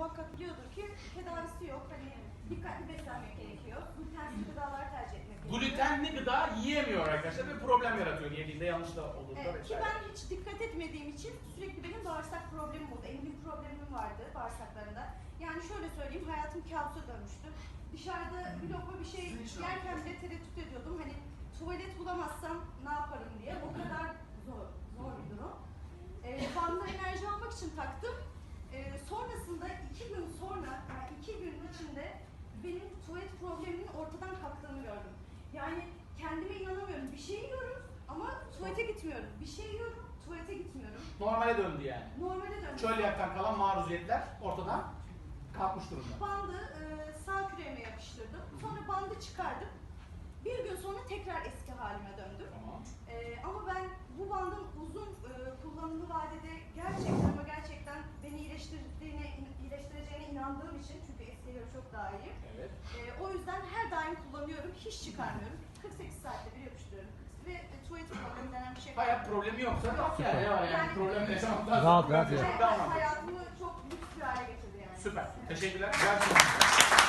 muhakkak biliyordur ki tedavisi yok. Hani dikkatli beslenmek gerekiyor. Glutensiz gıdalar tercih etmek gerekiyor. Glutenli gıda yiyemiyor arkadaşlar ve problem yaratıyor yediğinde yanlış da olur da Evet, ki ben hiç dikkat etmediğim için sürekli benim bağırsak problemim oldu. Emilim problemim vardı bağırsaklarında. Yani şöyle söyleyeyim hayatım kabusa dönmüştü. Dışarıda bir lokma bir şey yerken bile tereddüt ediyordum. Hani tuvalet bulamazsam ne yaparım diye. O kadar zor, zor bir durum. Ee, banda enerji almak için taktım. Ee, sonrasında iki gün sonra, yani iki gün içinde benim tuvalet probleminin ortadan kalktığını gördüm. Yani kendime inanamıyorum. Bir şey yiyorum ama tuvalete gitmiyorum. Bir şey yiyorum, tuvalete gitmiyorum. Normale döndü yani. Normale döndüm. Çölyaktan kalan maruziyetler ortadan kalkmış durumda. Bandı e, sağ küreğime yapıştırdım. Sonra bandı çıkardım. Bir gün sonra tekrar eski halime döndüm. Tamam. E, ama ben bu bandın uzun e, kullanımlı vadede gerçekten ama gerçekten beni iyileştirdiğine, iyileştireceğine inandığım için çünkü eskiye göre çok daha iyi. Evet. E, o yüzden hiç çıkarmıyorum. 48 saatte bir yapıştırıyorum. Ve e, tuvalet problemi denen bir şey Hayat problemi yoksa yok yani. Yani, Yani- problem yaşamaktan Rahat, rahat çok Hayat- hayatımı çok lüks bir hale getirdi yani. Süper. Teşekkürler. Sonuç.